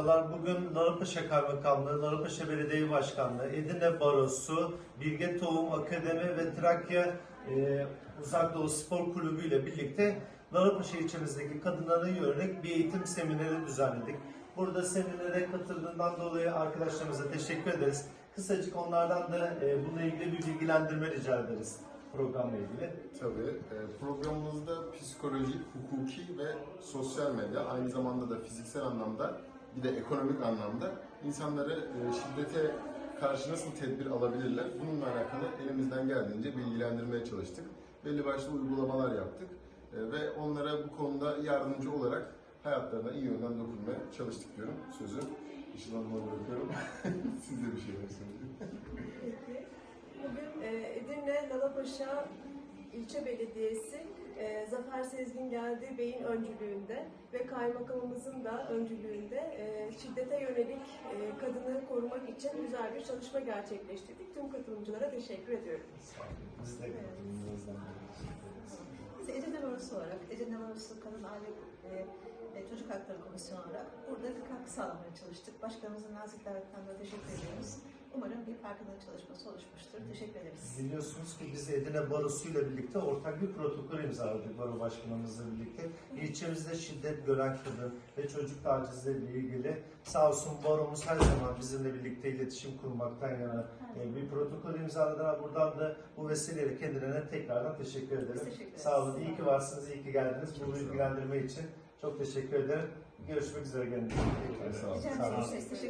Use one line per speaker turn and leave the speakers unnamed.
Merhabalar. Bugün Larıpaşa Kaymakamlığı, Larıpaşa Belediye Başkanlığı, Edirne Barosu, Bilge Tohum Akademi ve Trakya e, Uzak Doğu Spor Kulübü ile birlikte Larıpaşa ilçemizdeki kadınlara yönelik bir eğitim semineri düzenledik. Burada seminere katıldığından dolayı arkadaşlarımıza teşekkür ederiz. Kısacık onlardan da e, bununla ilgili bir bilgilendirme rica ederiz programla ilgili.
Tabii. e, Programımızda psikoloji, hukuki ve sosyal medya, aynı zamanda da fiziksel anlamda bir de ekonomik anlamda insanları e, şiddete karşı nasıl tedbir alabilirler? Bununla alakalı elimizden geldiğince bilgilendirmeye çalıştık. Belli başlı uygulamalar yaptık E, ve onlara bu konuda yardımcı olarak hayatlarına iyi yönden dokunmaya çalıştık diyorum. Sözü Işıl Hanım'a bırakıyorum. Siz de bir şeyler söyleyin.
Bugün e, Edirne Lalapaşa İlçe Belediyesi e, Zafer Sezgin Geldi Bey'in öncülüğünde ve kaymakamımızın da öncülüğünde e, şiddete yönelik e, kadını korumak için güzel bir çalışma gerçekleştirdik. Tüm katılımcılara teşekkür ediyorum.
Biz de ederiz.
Biz Edirne Barosu olarak, Edirne Barosu Kadın Aile ve e, Çocuk Hakları Komisyonu olarak burada bir katkı sağlamaya çalıştık. Başkanımızın nazik davetinden de teşekkür ediyoruz. Umarım bir farkındalık çalışması oluşmuştur. Teşekkür ederiz.
Biliyorsunuz ki biz Edirne Barosu ile birlikte ortak bir protokol imzaladık Baro Başkanımızla birlikte. İlçemizde şiddet gören kadın ve çocuk tacizleriyle ilgili sağ olsun Baromuz her zaman bizimle birlikte iletişim kurmaktan yana e, bir protokol imzaladılar. Buradan da bu vesileyle kendilerine tekrardan teşekkür ederim.
Teşekkür ederiz.
Sağ olun, iyi ki varsınız, iyi ki geldiniz. Bu bilgilendirme için çok teşekkür ederim. Görüşmek üzere. Kendinize iyi bakın.
Sağ olun.
Sağ olun.